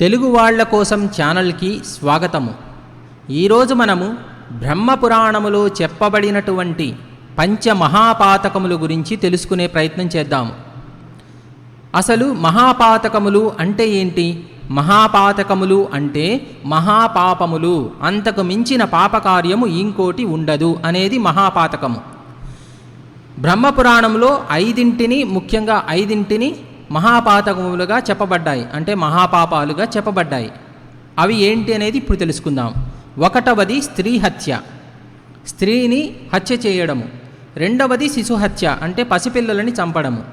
తెలుగు వాళ్ళ కోసం ఛానల్కి స్వాగతము. ఈరోజు మనము బ్రహ్మపురాణములో చెప్పబడినటువంటి పంచమహాపాతకముల గురించి తెలుసుకునే ప్రయత్నం చేద్దాము. అసలు మహాపాతకములు అంటే ఏంటి? మహాపాతకములు అంటే మహాపాపములు. అంతకు మించిన పాపకార్యము ఇంకోటి ఉండదు అనేది మహాపాతకము. బ్రహ్మపురాణంలో ఐదింటిని ముఖ్యంగా ఐదింటిని మహాపాతకములుగా చెప్పబడ్డాయి అంటే మహాపాపాలుగా చెప్పబడ్డాయి. అవి ఏంటి అనేది ఇప్పుడు తెలుసుకుందాం. ఒకటవది స్త్రీ హత్య. స్త్రీని హత్య చేయడము. రెండవది శిశు హత్య అంటే పసిపిల్లలని చంపడము.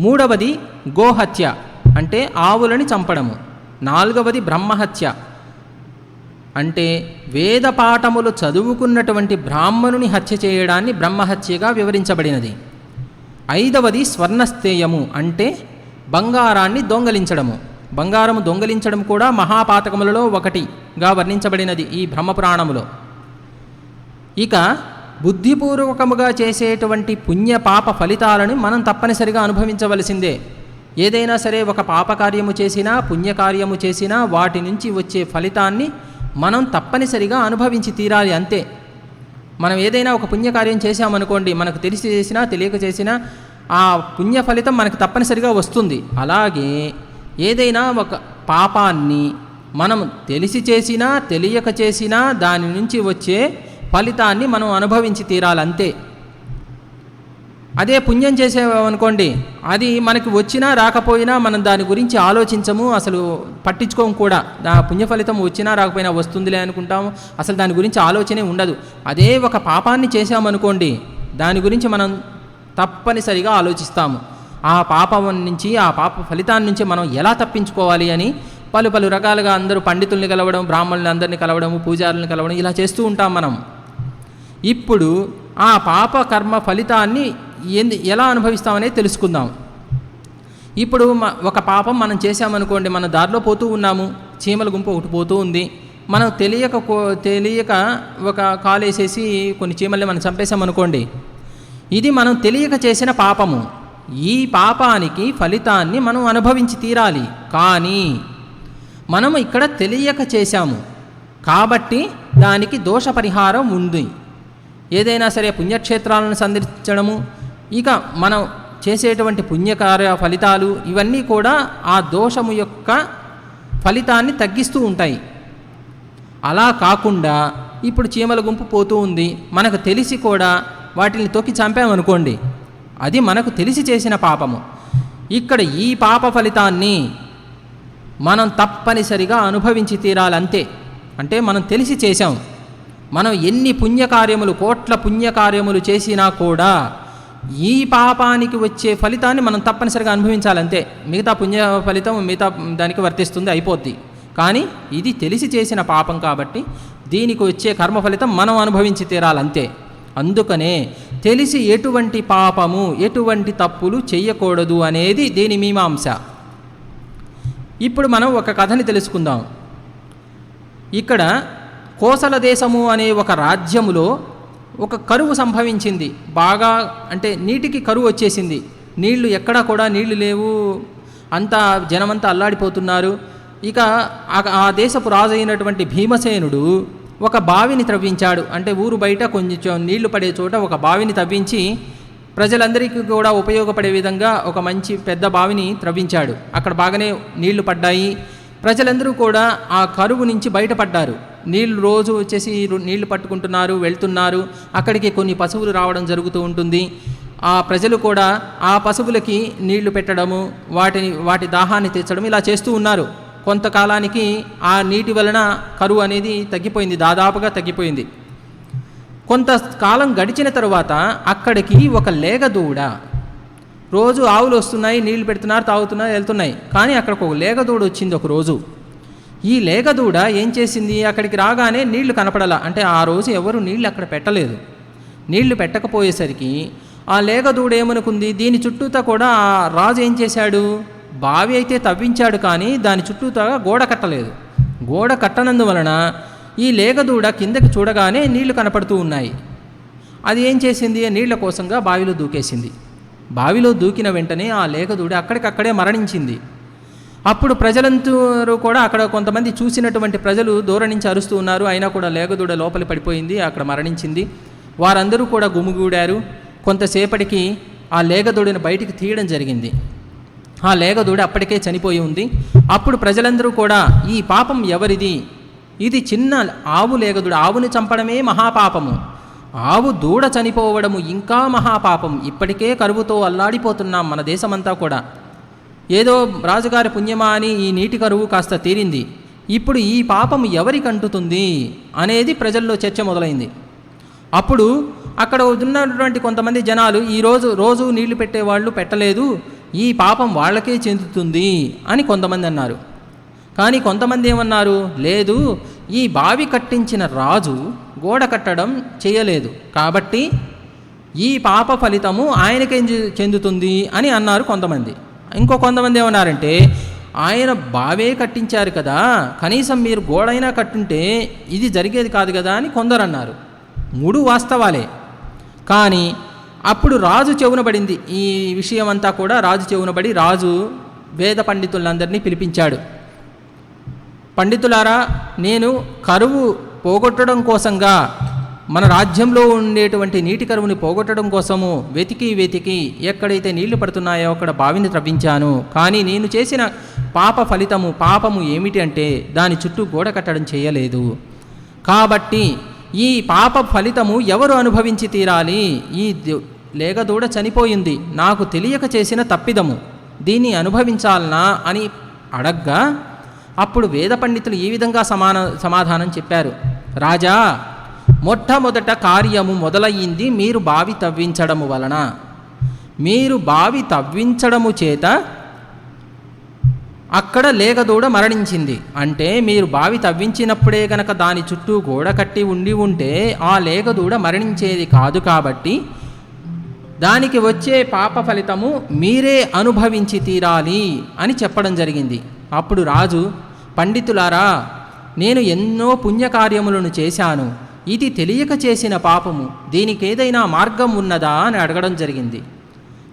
మూడవది గోహత్య అంటే ఆవులని చంపడము. నాలుగవది బ్రహ్మహత్య అంటే వేద పాఠములు చదువుకున్నటువంటి బ్రాహ్మణుని హత్య చేయడాన్ని బ్రహ్మహత్యగా వివరించబడినది. ఐదవది స్వర్ణస్థేయము అంటే బంగారాన్ని దొంగలించడము. బంగారము దొంగలించడం కూడా మహాపాతకములలో ఒకటిగా వర్ణించబడినది ఈ బ్రహ్మపురాణములో. ఇక బుద్ధిపూర్వకముగా చేసేటువంటి పుణ్య పాప ఫలితాలను మనం తప్పనిసరిగా అనుభవించవలసిందే. ఏదైనా సరే ఒక పాపకార్యము చేసినా పుణ్యకార్యము చేసినా వాటి నుంచి వచ్చే ఫలితాన్ని మనం తప్పనిసరిగా అనుభవించి తీరాలి అంతే. మనం ఏదైనా ఒక పుణ్యకార్యం చేశామనుకోండి మనకు తెలిసి చేసినా తెలియక చేసినా ఆ పుణ్య ఫలితం మనకి తప్పనిసరిగా వస్తుంది. అలాగే ఏదైనా ఒక పాపాన్ని మనం తెలిసి చేసినా తెలియక చేసినా దాని నుంచి వచ్చే ఫలితాన్ని మనం అనుభవించి తీరాలంతే. అదే పుణ్యం చేసేవనుకోండి అది మనకి వచ్చినా రాకపోయినా మనం దాని గురించి ఆలోచించము అసలు పట్టించుకోము కూడా. ఆ పుణ్య ఫలితం వచ్చినా రాకపోయినా వస్తుందిలే అనుకుంటాము అసలు దాని గురించి ఆలోచనే ఉండదు. అదే ఒక పాపాన్ని చేసామనుకోండి దాని గురించి మనం తప్పనిసరిగా ఆలోచిస్తాము. ఆ పాపం నుంచి ఆ పాప ఫలితాన్ని నుంచి మనం ఎలా తప్పించుకోవాలి అని పలు పలు రకాలుగా అందరూ పండితుల్ని కలవడం బ్రాహ్మణుల్ని అందరినీ కలవడం పూజారుల్ని కలవడం ఇలా చేస్తూ ఉంటాం మనం. ఇప్పుడు ఆ పాప కర్మ ఫలితాన్ని ఎందు ఎలా అనుభవిస్తామనేది తెలుసుకుందాం. ఇప్పుడు ఒక పాపం మనం చేశామనుకోండి మన దారిలో పోతూ ఉన్నాము. చీమల గుంపు ఒకటి పోతూ ఉంది. మనం తెలియక తెలియక ఒక కాలు వేసేసి కొన్ని చీమల్ని మనం చంపేసామనుకోండి ఇది మనం తెలియక చేసిన పాపము. ఈ పాపానికి ఫలితాన్ని మనం అనుభవించి తీరాలి. కానీ మనం ఇక్కడ తెలియక చేశాము. కాబట్టి దానికి దోష పరిహారం ఉంది. ఏదైనా సరే పుణ్యక్షేత్రాలను సందర్శించడము ఇక మనం చేసేటువంటి పుణ్యకార్య ఫలితాలు ఇవన్నీ కూడా ఆ దోషము యొక్క ఫలితాన్ని తగ్గిస్తూ ఉంటాయి. అలా కాకుండా ఇప్పుడు చీమల గుంపు పోతూ ఉంది. మనకు తెలిసి కూడా వాటిని తొక్కి చంపామనుకోండి అది మనకు తెలిసి చేసిన పాపము. ఇక్కడ ఈ పాప ఫలితాన్ని మనం తప్పనిసరిగా అనుభవించి తీరాలంతే. అంటే మనం తెలిసి చేశాం. మనం ఎన్ని పుణ్యకార్యములు కోట్ల పుణ్యకార్యములు చేసినా కూడా ఈ పాపానికి వచ్చే ఫలితాన్ని మనం తప్పనిసరిగా అనుభవించాలంతే. మిగతా పుణ్య ఫలితం మిగతా దానికి వర్తిస్తుంది అయిపోద్ది. కానీ ఇది తెలిసి చేసిన పాపం కాబట్టి దీనికి వచ్చే కర్మ ఫలితం మనం అనుభవించి తీరాలంతే. అందుకనే తెలిసి ఎటువంటి పాపము ఎటువంటి తప్పులు చెయ్యకూడదు అనేది దీని మీమాంస. ఇప్పుడు మనం ఒక కథని తెలుసుకుందాం. ఇక్కడ కోసల దేశము అనే ఒక రాజ్యములో ఒక కరువు సంభవించింది. బాగా అంటే నీటికి కరువు వచ్చేసింది. నీళ్ళు ఎక్కడా కూడా నీళ్ళు లేవు. అంతా జనమంతా అల్లాడిపోతున్నారు. ఇక ఆ- ఆ దేశపు రాజు అయినటువంటి భీమసేనుడు ఒక బావిని త్రవ్వించాడు అంటే ఊరు బయట కొంచెం నీళ్ళు పడే చోట ఒక బావిని తవ్వించి ప్రజలందరికీ కూడా ఉపయోగపడే విధంగా ఒక మంచి పెద్ద బావిని త్రవ్వించాడు అక్కడ బాగానే నీళ్ళు పడ్డాయి. ప్రజలందరూ కూడా ఆ కరువు నుంచి బయటపడ్డారు. నీళ్ళు రోజు వచ్చేసి నీళ్ళు పట్టుకుంటున్నారు వెళ్తున్నారు. అక్కడికి కొన్ని పశువులు రావడం జరుగుతూ ఉంటుంది. ఆ ప్రజలు కూడా ఆ పశువులకి నీళ్ళు పెట్టడము వాటిని వాటి దాహాన్ని తీర్చడం ఇలా చేస్తూ ఉన్నారు. కొంతకాలానికి ఆ నీటి వలన కరువు అనేది తగ్గిపోయింది దాదాపుగా తగ్గిపోయింది. కొంతకాలం గడిచిన తర్వాత అక్కడికి ఒక లేగదూడ రోజు ఆవులు వస్తున్నాయి నీళ్ళు పెడుతున్నారు తాగుతున్నారు వెళ్తున్నాయి. కానీ అక్కడికి ఒక లేగదూడ వచ్చింది ఒక రోజు. ఈ లేగదూడ ఏం చేసింది? అక్కడికి రాగానే నీళ్ళు కనపడాల. అంటే ఆ రోజు ఎవరు నీళ్ళు అక్కడ పెట్టలేదు. నీళ్ళు పెట్టకపోయేసరికి ఆ లేగదూడ ఏమనుకుంది? దీని చుట్టూతా కూడా ఆ రాజు ఏం చేశాడు? బావి అయితే తవ్వించాడు కానీ దాని చుట్టూతా గోడ కట్టలేదు. గోడ కట్టనందువలన ఈ లేగదూడ కిందకి చూడగానే నీళ్ళు కనపడుతూ ఉన్నాయి. అది ఏం చేసింది? నీళ్ళ కోసంగా బావిలో దూకేసింది. బావిలో దూకిన వెంటనే ఆ లేగదూడ అక్కడికక్కడే మరణించింది. అప్పుడు ప్రజలందరూ కూడా అక్కడ కొంతమంది చూసినటువంటి ప్రజలు దూరం నుంచి అరుస్తూ ఉన్నారు. అయినా కూడా లేగదూడ లోపలి పడిపోయింది అక్కడ మరణించింది. వారందరూ కూడా గుమిగూడారు. కొంతసేపటికి ఆ లేగదూడిని బయటికి తీయడం జరిగింది. ఆ లేగదూడ అప్పటికే చనిపోయి ఉంది. అప్పుడు ప్రజలందరూ కూడా ఈ పాపం ఎవరిది? ఇది చిన్న ఆవు లేగదుడు ఆవుని చంపడమే మహాపాపము. ఆవు దూడ చనిపోవడము ఇంకా మహాపాపం. ఇప్పటికే కరువుతో అల్లాడిపోతున్నాం మన దేశమంతా కూడా. ఏదో రాజుగారి పుణ్యమా అని ఈ నీటి కరువు కాస్త తీరింది. ఇప్పుడు ఈ పాపం ఎవరికి అంటుతుంది అనేది ప్రజల్లో చర్చ మొదలైంది. అప్పుడు అక్కడ ఉన్నటువంటి కొంతమంది జనాలు ఈరోజు రోజు నీళ్ళు పెట్టేవాళ్ళు పెట్టలేదు. ఈ పాపం వాళ్ళకే చెందుతుంది అని కొంతమంది అన్నారు. కానీ కొంతమంది ఏమన్నారు? లేదు ఈ బావి కట్టించిన రాజు గోడ కట్టడం చేయలేదు. కాబట్టి ఈ పాప ఫలితము ఆయనకే చెందుతుంది అని అన్నారు కొంతమంది. ఇంకో కొంతమంది ఏమన్నారంటే ఆయన బావే కట్టించారు కదా కనీసం మీరు గోడైనా కట్టుంటే ఇది జరిగేది కాదు కదా అని కొందరు అన్నారు మూడు వాస్తవాలే. కానీ అప్పుడు రాజు చెవునబడింది. ఈ విషయం అంతా కూడా రాజు చెవునబడి రాజు వేద పండితులందరినీ పిలిపించాడు. పండితులారా నేను కరువు పోగొట్టడం కోసంగా మన రాజ్యంలో ఉండేటువంటి నీటి కరువుని పోగొట్టడం కోసము వెతికి వెతికి ఎక్కడైతే నీళ్ళు పడుతున్నాయో అక్కడ బావిని త్రవ్వించాను. కానీ నేను చేసిన పాప ఫలితము పాపము ఏమిటి అంటే దాని చుట్టూ గోడ కట్టడం చేయలేదు. కాబట్టి ఈ పాప ఫలితము ఎవరు అనుభవించి తీరాలి? ఈ లేగదూడ చనిపోయింది. నాకు తెలియక చేసిన తప్పిదము. దీన్ని అనుభవించాలనా అని అడగ్గా అప్పుడు వేద పండితులు ఈ విధంగా సమాన సమాధానం చెప్పారు. రాజా మొట్టమొదట కార్యము మొదలయ్యింది మీరు బావి తవ్వించడము వలన. మీరు బావి తవ్వించడము చేత అక్కడ లేగదూడ మరణించింది. అంటే మీరు బావి తవ్వించినప్పుడే గనక దాని చుట్టూ గోడ కట్టి ఉండి ఉంటే ఆ లేగదూడ మరణించేది కాదు కాబట్టి దానికి వచ్చే పాప ఫలితము మీరే అనుభవించి తీరాలి అని చెప్పడం జరిగింది. అప్పుడు రాజు పండితులారా నేను ఎన్నో పుణ్యకార్యములను చేశాను. ఇది తెలియక చేసిన పాపము. దీనికేదైనా మార్గం ఉన్నదా? అని అడగడం జరిగింది.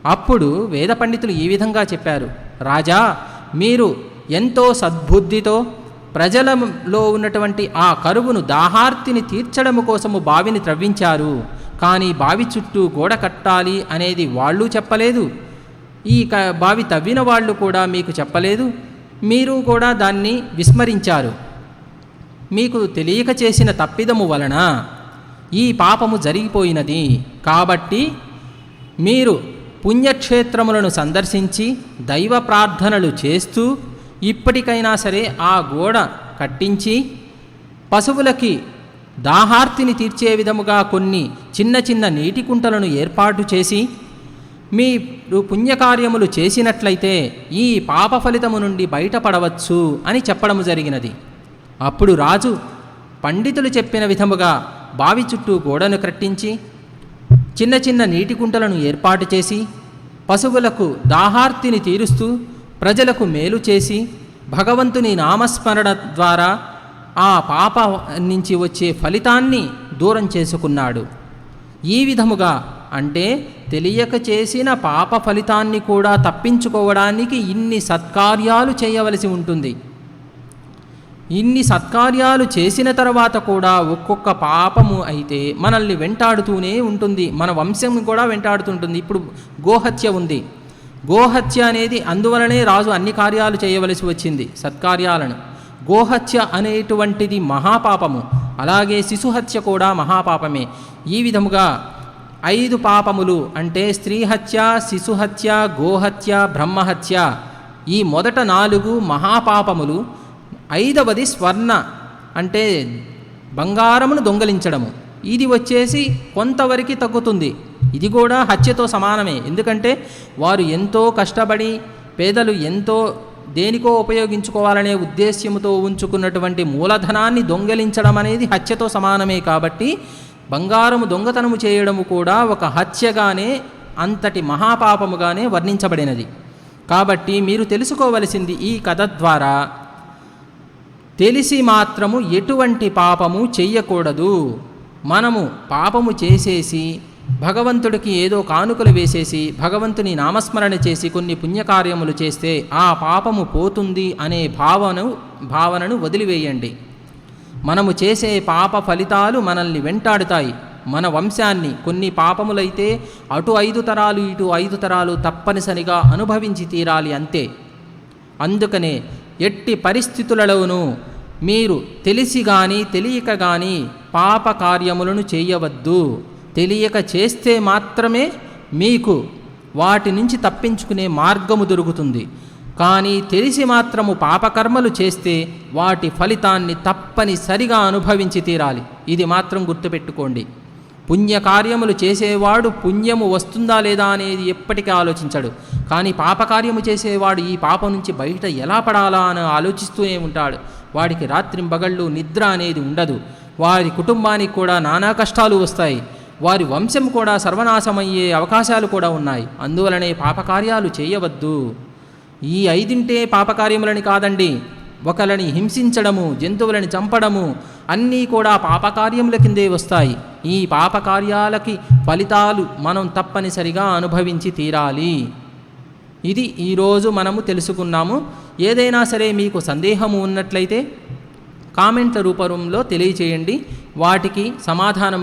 అప్పుడు వేద పండితులు ఈ విధంగా చెప్పారు. రాజా మీరు ఎంతో సద్బుద్ధితో ప్రజలలో ఉన్నటువంటి ఆ కరువును దాహార్తిని తీర్చడము కోసము బావిని త్రవ్వించారు. కానీ బావి చుట్టూ గోడ కట్టాలి అనేది వాళ్ళు చెప్పలేదు. ఈ క బావి తవ్విన వాళ్ళు కూడా మీకు చెప్పలేదు. మీరు కూడా దాన్ని విస్మరించారు. మీకు తెలియక చేసిన తప్పిదము వలన ఈ పాపము జరిగిపోయినది. కాబట్టి మీరు పుణ్యక్షేత్రములను సందర్శించి దైవ ప్రార్థనలు చేస్తూ ఇప్పటికైనా సరే ఆ గోడ కట్టించి పశువులకి దాహార్తిని తీర్చే విధముగా కొన్ని చిన్న చిన్న నీటి కుంటలను ఏర్పాటు చేసి మీరు పుణ్యకార్యములు చేసినట్లయితే ఈ పాప ఫలితము నుండి బయటపడవచ్చు అని చెప్పడము జరిగినది. అప్పుడు రాజు పండితులు చెప్పిన విధముగా బావి చుట్టూ గోడను కట్టించి చిన్న చిన్న నీటి కుంటలను ఏర్పాటు చేసి పశువులకు దాహార్తిని తీరుస్తూ ప్రజలకు మేలు చేసి భగవంతుని నామస్మరణ ద్వారా ఆ పాప నుంచి వచ్చే ఫలితాన్ని దూరం చేసుకున్నాడు. ఈ విధముగా అంటే తెలియక చేసిన పాప ఫలితాన్ని కూడా తప్పించుకోవడానికి ఇన్ని సత్కార్యాలు చేయవలసి ఉంటుంది. ఇన్ని సత్కార్యాలు చేసిన తర్వాత కూడా ఒక్కొక్క పాపము అయితే మనల్ని వెంటాడుతూనే ఉంటుంది. మన వంశం కూడా వెంటాడుతుంటుంది. ఇప్పుడు గోహత్య ఉంది. గోహత్య అనేది అందువలనే రాజు అన్ని కార్యాలు చేయవలసి వచ్చింది. సత్కార్యాలను. గోహత్య అనేటువంటిది మహాపాపము. అలాగే శిశుహత్య కూడా మహాపాపమే. ఈ విధముగా ఐదు పాపములు అంటే స్త్రీహత్య శిశుహత్య గోహత్య బ్రహ్మహత్య ఈ మొదట నాలుగు మహాపాపములు. ఐదవది స్వర్ణ అంటే బంగారమును దొంగలించడము. ఇది వచ్చేసి కొంతవరకు తగ్గుతుంది. ఇది కూడా హత్యతో సమానమే. ఎందుకంటే వారు ఎంతో కష్టపడి పేదలు ఎంతో దేనికో ఉపయోగించుకోవాలనే ఉద్దేశ్యముతో ఉంచుకున్నటువంటి మూలధనాన్ని దొంగలించడం అనేది హత్యతో సమానమే కాబట్టి బంగారము దొంగతనము చేయడము కూడా ఒక హత్యగానే అంతటి మహాపాపముగానే వర్ణించబడినది. కాబట్టి మీరు తెలుసుకోవలసింది ఈ కథ ద్వారా తెలిసి మాత్రము ఎటువంటి పాపము చెయ్యకూడదు. మనము పాపము చేసేసి భగవంతుడికి ఏదో కానుకలు వేసేసి భగవంతుని నామస్మరణ చేసి కొన్ని పుణ్యకార్యములు చేస్తే ఆ పాపము పోతుంది అనే భావను భావనను వదిలివేయండి. మనము చేసే పాప ఫలితాలు మనల్ని వెంటాడుతాయి. మన వంశాన్ని కొన్ని పాపములైతే అటు ఐదు తరాలు ఇటు ఐదు తరాలు తప్పనిసరిగా అనుభవించి తీరాలి అంతే. అందుకనే ఎట్టి పరిస్థితులలోనూ మీరు తెలిసి కానీ తెలియక కానీ పాప కార్యములను చేయవద్దు. తెలియక చేస్తే మాత్రమే మీకు వాటి నుంచి తప్పించుకునే మార్గము దొరుకుతుంది. కానీ తెలిసి మాత్రము పాపకర్మలు చేస్తే వాటి ఫలితాన్ని తప్పనిసరిగా అనుభవించి తీరాలి. ఇది మాత్రం గుర్తుపెట్టుకోండి. పుణ్యకార్యములు చేసేవాడు పుణ్యము వస్తుందా లేదా అనేది ఎప్పటికీ ఆలోచించడు. కానీ పాపకార్యము చేసేవాడు ఈ పాపం నుంచి బయట ఎలా పడాలా అని ఆలోచిస్తూనే ఉంటాడు. వాడికి రాత్రింబగళ్ళు నిద్ర అనేది ఉండదు. వారి కుటుంబానికి కూడా నానా కష్టాలు వస్తాయి. వారి వంశం కూడా సర్వనాశమయ్యే అవకాశాలు కూడా ఉన్నాయి. అందువలనే పాపకార్యాలు చేయవద్దు. ఈ ఐదింటే పాపకార్యములని కాదండి. ఒకరిని హింసించడము జంతువులని చంపడము అన్నీ కూడా పాపకార్యముల కిందే వస్తాయి. ఈ పాపకార్యాలకి ఫలితాలు మనం తప్పనిసరిగా అనుభవించి తీరాలి. ఇది ఈరోజు మనము తెలుసుకున్నాము. ఏదైనా సరే మీకు సందేహము ఉన్నట్లయితే కామెంట్ల రూపంలో తెలియచేయండి. వాటికి సమాధానం